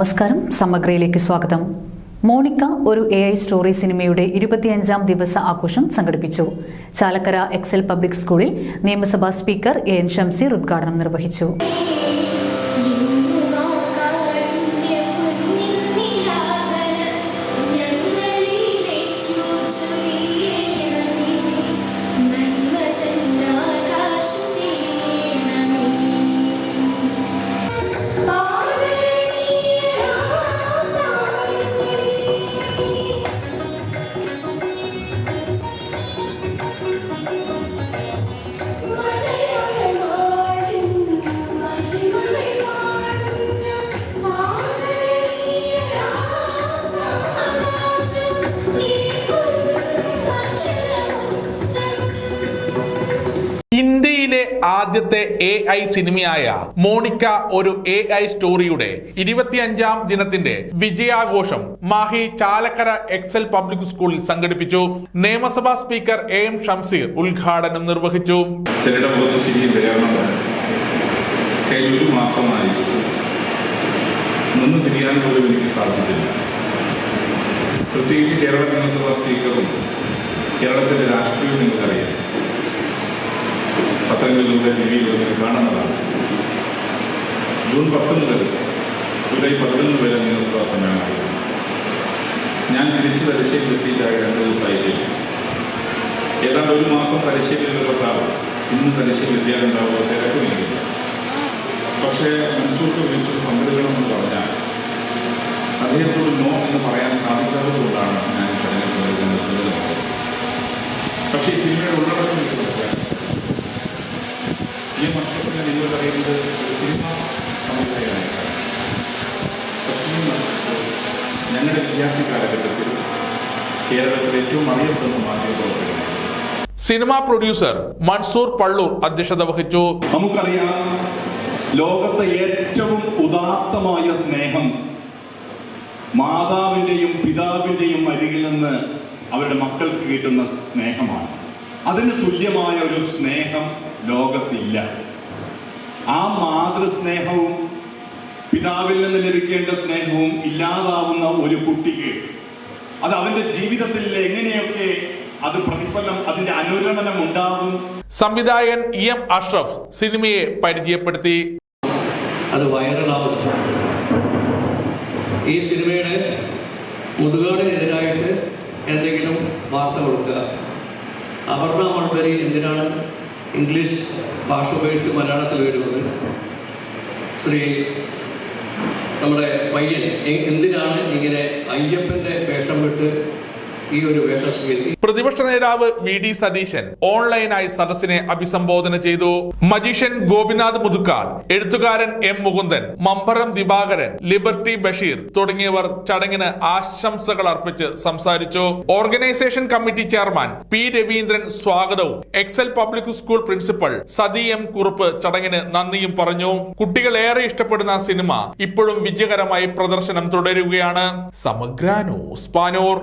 നമസ്കാരം. സമഗ്രയിലേക്ക് സ്വാഗതം. മോണിക്ക ഒരു എ ഐ സ്റ്റോറി സിനിമയുടെ ഇരുപത്തിയഞ്ചാം ദിവസ ആഘോഷം സംഘടിപ്പിച്ചു. ചാലക്കര എക്സൽ പബ്ലിക് സ്കൂളിൽ നിയമസഭാ സ്പീക്കർ എ എൻ ഷംസീർ ഉദ്ഘാടനം നിർവഹിച്ചു. ആദ്യത്തെ എ ഐ സിനിമയായ മോണിക്ക ഒരു എ ഐ സ്റ്റോറിയുടെ ഇരുപത്തിയഞ്ചാം ദിനത്തിന്റെ വിജയാഘോഷം മാഹി ചാലക്കര എക്സൽ പബ്ലിക് സ്കൂളിൽ സംഘടിപ്പിച്ചു. നിയമസഭാ സ്പീക്കർ എ എം ഷംസീർ ഉദ്ഘാടനം നിർവഹിച്ചു. പ്രത്യേകിച്ച് കേരള നിയമസഭാ സ്പീക്കറും കേരളത്തിന്റെ രാഷ്ട്രീയവും നിങ്ങൾക്കറിയാം. പത്രങ്ങളിലൂടെ ടി വിയിലൂടെ കാണുന്നതാണ്. ജൂൺ പത്ത് മുതൽ ജൂലൈ പതിനൊന്ന് വരെ നിയമസഭാ സമ്മേളനമായിരുന്നു ഞാൻ തിരിച്ച് തലശ്ശേരിയിലെത്തിയിട്ടായി രണ്ട് ദിവസമായി ഏതാണ്ട് ഒരു മാസം പരിശീലനത്തിലുണ്ടാവും ഇന്ന് തലശ്ശേരി എത്തിയാലുണ്ടാവുക തിരക്കുമില്ല. പക്ഷേ മനസ്സൂർക്ക് വിളിച്ചത് ഈ വർഷത്തിൽ നിങ്ങൾ പറയുന്നത് സിനിമ സംവിധായകനായിട്ടാണ്. പക്ഷേ ഞങ്ങളുടെ വിദ്യാർത്ഥി കാലഘട്ടത്തിൽ കേരളത്തിൽ ഏറ്റവും അറിയപ്പെടുന്ന മാധ്യമപ്രവർത്തകനാണ് സിനിമാ പ്രൊഡ്യൂസർ മൻസൂർ പള്ളൂർ അധ്യക്ഷത വഹിച്ചു. നമുക്കറിയാം ലോകത്തെ ഏറ്റവും ഉദാത്തമായ സ്നേഹം മാതാവിന്റെയും പിതാവിന്റെയും അരികിൽ നിന്ന് അവരുടെ മക്കൾക്ക് കിട്ടുന്ന സ്നേഹമാണ്. അതിന് തുല്യമായ ഒരു സ്നേഹം ലോകത്തില്ല. ആ മാതൃസ്നേഹവും പിതാവിൽ നിന്ന് ലഭിക്കേണ്ട സ്നേഹവും ഇല്ലാതാവുന്ന ഒരു കുട്ടിക്ക് അത് അവന്റെ ജീവിതത്തിൽ എങ്ങനെയൊക്കെ അത് പ്രതിഫലം അതിന്റെ അനുരണനം ഉണ്ടാകും? സംവിധായകൻ ഇ എം അഷ്റഫ് സിനിമയെ പരിചയപ്പെടുത്തി. അത് വൈറലാവുന്നു. ഈ സിനിമയുടെ മുതുകാടിനെതിരായിട്ട് എന്തെങ്കിലും വാർത്ത കൊടുക്കുക. അപർണ മൺപരി എന്തിനാണ് ഇംഗ്ലീഷ് ഭാഷ ഉപയോഗിച്ച് മലയാളത്തിൽ വരുന്നത്? ശ്രീ നമ്മുടെ പയ്യൻ എ- എന്തിനാണ് ഇങ്ങനെ അയ്യപ്പന്റെ വേഷം വിട്ട് ഈ ഒരു പ്രതിപക്ഷ നേതാവ് വി ഡി സതീശൻ ഓൺലൈനായി സദസ്സിനെ അഭിസംബോധന ചെയ്തു. മജീഷ്യൻ ഗോപിനാഥ് മുതുക്കാട് എഴുത്തുകാരൻ എം മുകുന്ദൻ മമ്പറം ദിവാകരൻ ലിബർട്ടി ബഷീർ തുടങ്ങിയവർ ചടങ്ങിന് ആശംസകൾ അർപ്പിച്ച് സംസാരിച്ചു. Organisation committee chairman P Raveendran സ്വാഗതവും. Excel public school principal Sathi M Kurup ചടങ്ങിന് നന്ദിയും പറഞ്ഞു. കുട്ടികൾ ഏറെ ഇഷ്ടപ്പെടുന്ന സിനിമ ഇപ്പോഴും വിജയകരമായി പ്രദർശനം തുടരുകയാണ്. സമഗ്ര ന്യൂസ് പാനൂർ.